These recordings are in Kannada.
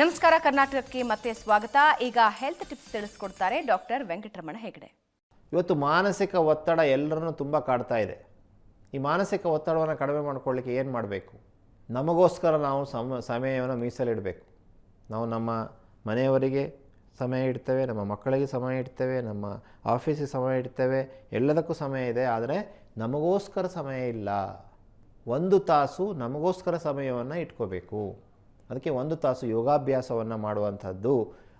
ನಮಸ್ಕಾರ, ಕರ್ನಾಟಕಕ್ಕೆ ಮತ್ತೆ ಸ್ವಾಗತ. ಈಗ ಹೆಲ್ತ್ ಟಿಪ್ಸ್ ತಿಳಿಸ್ಕೊಡ್ತಾರೆ ಡಾಕ್ಟರ್ ವೆಂಕಟರಮಣ ಹೆಗಡೆ. ಇವತ್ತು ಮಾನಸಿಕ ಒತ್ತಡ ಎಲ್ಲರನ್ನೂ ತುಂಬ ಕಾಡ್ತಾ ಇದೆ. ಈ ಮಾನಸಿಕ ಒತ್ತಡವನ್ನು ಕಡಿಮೆ ಮಾಡ್ಕೊಳ್ಳಿಕ್ಕೆ ಏನು ಮಾಡಬೇಕು? ನಮಗೋಸ್ಕರ ನಾವು ಸಮ, ಸಮಯವನ್ನು ಮೀಸಲಿಡಬೇಕು. ನಾವು ನಮ್ಮ ಮನೆಯವರಿಗೆ ಸಮಯ ಇಡ್ತೇವೆ, ನಮ್ಮ ಮಕ್ಕಳಿಗೆ ಸಮಯ ಇಡ್ತೇವೆ, ನಮ್ಮ ಆಫೀಸಿಗೆ ಸಮಯ ಇಡ್ತೇವೆ, ಎಲ್ಲದಕ್ಕೂ ಸಮಯ ಇದೆ, ಆದರೆ ನಮಗೋಸ್ಕರ ಸಮಯ ಇಲ್ಲ. ಒಂದು ತಾಸು ನಮಗೋಸ್ಕರ ಸಮಯವನ್ನು ಇಟ್ಕೋಬೇಕು. ಅದಕ್ಕೆ ಒಂದು ತಾಸು ಯೋಗಾಭ್ಯಾಸವನ್ನು ಮಾಡುವಂಥದ್ದು,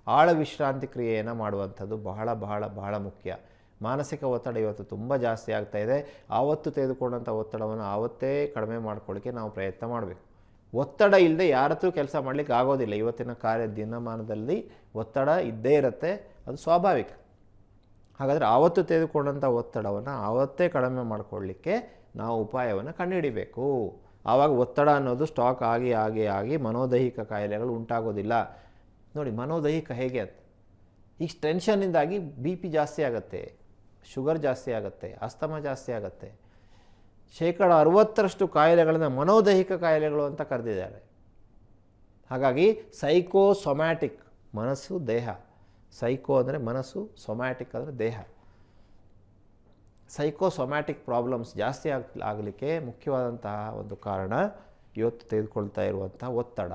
ಆಳ ವಿಶ್ರಾಂತಿ ಕ್ರಿಯೆಯನ್ನು ಮಾಡುವಂಥದ್ದು ಬಹಳ ಬಹಳ ಬಹಳ ಮುಖ್ಯ. ಮಾನಸಿಕ ಒತ್ತಡ ಇವತ್ತು ತುಂಬ ಜಾಸ್ತಿ ಆಗ್ತಾ ಇದೆ. ಆವತ್ತು ತೆಗೆದುಕೊಂಡಂಥ ಒತ್ತಡವನ್ನು ಆವತ್ತೇ ಕಡಿಮೆ ಮಾಡ್ಕೊಳ್ಳಿಕ್ಕೆ ನಾವು ಪ್ರಯತ್ನ ಮಾಡಬೇಕು. ಒತ್ತಡ ಇಲ್ಲದೆ ಯಾರತ್ತೂ ಕೆಲಸ ಮಾಡಲಿಕ್ಕೆ ಆಗೋದಿಲ್ಲ. ಇವತ್ತಿನ ಕಾರ್ಯ ದಿನಮಾನದಲ್ಲಿ ಒತ್ತಡ ಇದ್ದೇ ಇರುತ್ತೆ, ಅದು ಸ್ವಾಭಾವಿಕ. ಹಾಗಾದರೆ ಆವತ್ತು ತೆಗೆದುಕೊಂಡಂಥ ಒತ್ತಡವನ್ನು ಆವತ್ತೇ ಕಡಿಮೆ ಮಾಡಿಕೊಳ್ಳಿಕ್ಕೆ ನಾವು ಉಪಾಯವನ್ನು ಕಂಡುಹಿಡಿಬೇಕು. ಆವಾಗ ಒತ್ತಡ ಅನ್ನೋದು ಸ್ಟಾಕ್ ಆಗಿ ಆಗಿ ಆಗಿ ಮನೋದೈಹಿಕ ಕಾಯಿಲೆಗಳು ಉಂಟಾಗೋದಿಲ್ಲ. ನೋಡಿ, ಮನೋದೈಹಿಕ ಹೇಗೆ ಅದು? ಈಗ ಟೆನ್ಷನ್ನಿಂದಾಗಿ ಬಿ ಪಿ ಜಾಸ್ತಿ ಆಗುತ್ತೆ ಶುಗರ್ ಜಾಸ್ತಿ ಆಗುತ್ತೆ, ಅಸ್ತಮ ಜಾಸ್ತಿ ಆಗುತ್ತೆ. ಶೇಕಡ ಅರುವತ್ತರಷ್ಟು ಕಾಯಿಲೆಗಳನ್ನು ಮನೋದೈಹಿಕ ಕಾಯಿಲೆಗಳು ಅಂತ ಕರೆದಿದ್ದಾರೆ. ಹಾಗಾಗಿ ಸೈಕೋ ಸೊಮ್ಯಾಟಿಕ್ ಮನಸ್ಸು, ದೇಹ. ಸೈಕೋ ಅಂದರೆ ಮನಸ್ಸು ಸೊಮ್ಯಾಟಿಕ್ ಅಂದರೆ ದೇಹ. ಸೈಕೋಸೊಮ್ಯಾಟಿಕ್ ಪ್ರಾಬ್ಲಮ್ಸ್ ಜಾಸ್ತಿ ಆಗ್, ಆಗಲಿಕ್ಕೆ ಮುಖ್ಯವಾದಂತಹ ಒಂದು ಕಾರಣ ಇವತ್ತು ತೆಗೆದುಕೊಳ್ತಾ ಇರುವಂಥ ಒತ್ತಡ.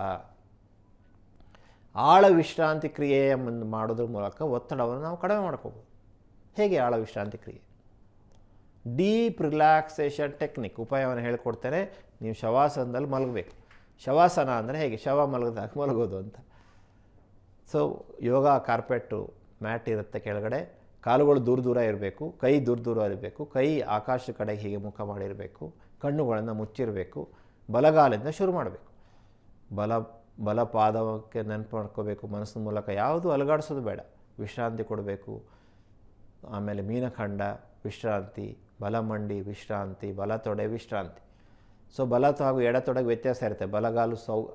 ಆಳ ವಿಶ್ರಾಂತಿ ಕ್ರಿಯೆಯ ಮುಂದೆ ಮಾಡೋದ್ರ ಮೂಲಕ ಒತ್ತಡವನ್ನು ನಾವು ಕಡಿಮೆ ಮಾಡ್ಕೋಬೋದು. ಹೇಗೆ ಆಳ ವಿಶ್ರಾಂತಿ ಕ್ರಿಯೆ? ಡೀಪ್ ರಿಲ್ಯಾಕ್ಸೇಷನ್ ಟೆಕ್ನಿಕ್ ಉಪಾಯವನ್ನು ಹೇಳ್ಕೊಡ್ತೇನೆ. ನೀವು ಶವಾಸನದಲ್ಲಿ ಮಲಗಬೇಕು. ಶವಾಸನ ಅಂದರೆ ಹೇಗೆ? ಶವ ಮಲಗದಾಗ ಮಲಗೋದು ಅಂತ. ಸೊ, ಯೋಗ ಕಾರ್ಪೆಟ್ಟು ಮ್ಯಾಟ್ ಇರುತ್ತೆ ಕೆಳಗಡೆ. ಕಾಲುಗಳು ದೂರ ದೂರ ಇರಬೇಕು, ಕೈ ದೂರ ದೂರ ಇರಬೇಕು, ಕೈ ಆಕಾಶ ಕಡೆ ಹೀಗೆ ಮುಖ ಮಾಡಿರಬೇಕು, ಕಣ್ಣುಗಳನ್ನು ಮುಚ್ಚಿರಬೇಕು, ಬಲಗಾಲದಿಂದ ಶುರು ಮಾಡಬೇಕು. ಬಲ ಬಲ ಪಾದಕ್ಕೆ ನೆನಪು ಮಾಡ್ಕೋಬೇಕು, ಮನಸ್ಸಿನ ಮೂಲಕ ಯಾವುದು ಅಲುಗಾಡಿಸೋದು ಬೇಡ. ವಿಶ್ರಾಂತಿ ಕೊಡಬೇಕು. ಆಮೇಲೆ ಮೀನಖಂಡ, ವಿಶ್ರಾಂತಿ, ಬಲಮಂಡಿ, ವಿಶ್ರಾಂತಿ ಬಲ ತೊಡೆ ವಿಶ್ರಾಂತಿ. ಸೊ ಬಲ ಹಾಗೂ ಎಡತೊಡೆಗೆ ವ್ಯತ್ಯಾಸ ಇರುತ್ತೆ. ಬಲಗಾಲು ಸೌ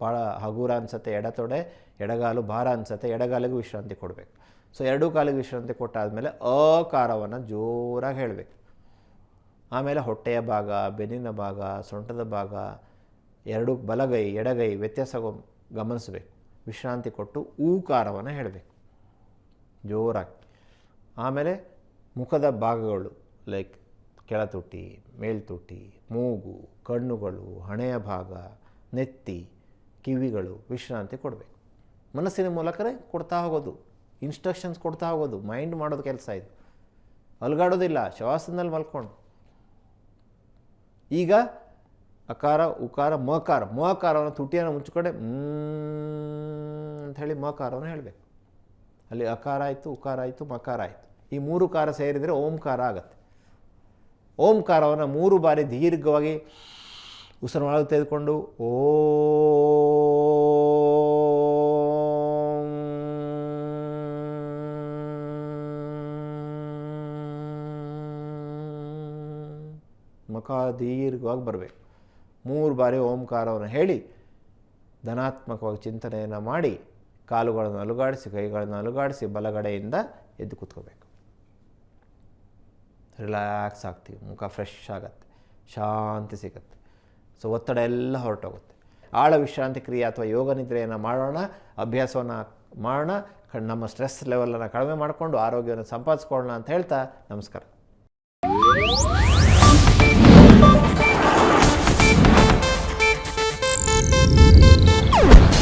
ಭಾಳ ಹಗುರ ಅನಿಸುತ್ತೆ, ಎಡತೊಡೆ, ಎಡಗಾಲು ಭಾರ ಅನಿಸುತ್ತೆ, ಎಡಗಾಲಿಗೂ ವಿಶ್ರಾಂತಿ ಕೊಡಬೇಕು. ಸೊ ಎರಡೂ ಕಾಲಿಗೆ ವಿಶ್ರಾಂತಿ ಕೊಟ್ಟಾದಮೇಲೆ ಅಕಾರವನ್ನು ಜೋರಾಗಿ ಹೇಳಬೇಕು. ಆಮೇಲೆ ಹೊಟ್ಟೆಯ ಭಾಗ, ಬೆನ್ನಿನ ಭಾಗ, ಸೊಂಟದ ಭಾಗ, ಎರಡು ಬಲಗೈ, ಎಡಗೈ ವ್ಯತ್ಯಾಸ ಗಮನಿಸಬೇಕು. ವಿಶ್ರಾಂತಿ ಕೊಟ್ಟು ಊಕಾರವನ್ನು ಹೇಳಬೇಕು. ಜೋರಾಗಿ. ಆಮೇಲೆ ಮುಖದ ಭಾಗಗಳು ಲೈಕ್ ಕೆಳತುಟಿ ಮೇಲ್ತುಟಿ ಮೂಗು, ಕಣ್ಣುಗಳು, ಹಣೆಯ ಭಾಗ, ನೆತ್ತಿ, ಕಿವಿಗಳು ವಿಶ್ರಾಂತಿ ಕೊಡಬೇಕು. ಮನಸ್ಸಿನ ಮೂಲಕನೇ ಕೊಡ್ತಾ ಹೋಗೋದು. ಇನ್ಸ್ಟ್ರಕ್ಷನ್ಸ್ ಕೊಡ್ತಾ ಹೋಗೋದು ಮೈಂಡ್ ಮಾಡೋದು ಕೆಲಸ ಇದು. ಅಲ್ಗಾಡೋದಿಲ್ಲ ಶವಾಸನದಲ್ಲಿ ಮಲ್ಕೊಂಡು. ಈಗ ಅಕಾರ, ಉಕಾರ ಮಕಾರ ಮಕಾರವನ್ನು ತುಟಿಯನ್ನು ಮುಚ್ಚಿಕೊಂಡೆ ಅಂತ ಹೇಳಿ ಮಕಾರವನ್ನು ಹೇಳಬೇಕು. ಅಲ್ಲಿ ಅಕಾರ ಆಯಿತು, ಉಕಾರ ಆಯಿತು ಮಕಾರ ಆಯಿತು. ಈ ಮೂರು ಕಾರ ಸೇರಿದರೆ ಓಂಕಾರ ಆಗತ್ತೆ. ಓಂಕಾರವನ್ನು ಮೂರು ಬಾರಿ ದೀರ್ಘವಾಗಿ ಉಸಿರು ತೆಗೆದುಕೊಂಡು, ಓಂ ಮುಖ ದೀರ್ಘವಾಗಿ ಬರಬೇಕು. ಮೂರು ಬಾರಿ ಓಂಕಾರವನ್ನು ಹೇಳಿ, ಧನಾತ್ಮಕವಾಗಿ ಚಿಂತನೆಯನ್ನು ಮಾಡಿ, ಕಾಲುಗಳನ್ನು ಅಲುಗಾಡಿಸಿ, ಕೈಗಳನ್ನು ಅಲುಗಾಡಿಸಿ, ಬಲಗಡೆಯಿಂದ ಎದ್ದು ಕೂತ್ಕೋಬೇಕು. ರಿಲ್ಯಾಕ್ಸ್ ಆಗ್ತೀವಿ, ಮುಖ ಫ್ರೆಶ್ ಆಗುತ್ತೆ, ಶಾಂತಿ ಸಿಗುತ್ತೆ. ಸೊ ಒತ್ತಡ ಎಲ್ಲ ಹೊರಟೋಗುತ್ತೆ. ಆಳ ವಿಶ್ರಾಂತಿ ಕ್ರಿಯೆ ಅಥವಾ ಯೋಗ ನಿದ್ರೆಯನ್ನು ಮಾಡೋಣ, ಅಭ್ಯಾಸವನ್ನು ಮಾಡೋಣ ನಮ್ಮ ಸ್ಟ್ರೆಸ್ ಲೆವೆಲನ್ನು ಕಡಿಮೆ ಮಾಡಿಕೊಂಡು ಆರೋಗ್ಯವನ್ನು ಸಂಪಾದಿಸ್ಕೊಳ್ಳೋಣ ಅಂತ ಹೇಳ್ತಾ ನಮಸ್ಕಾರ.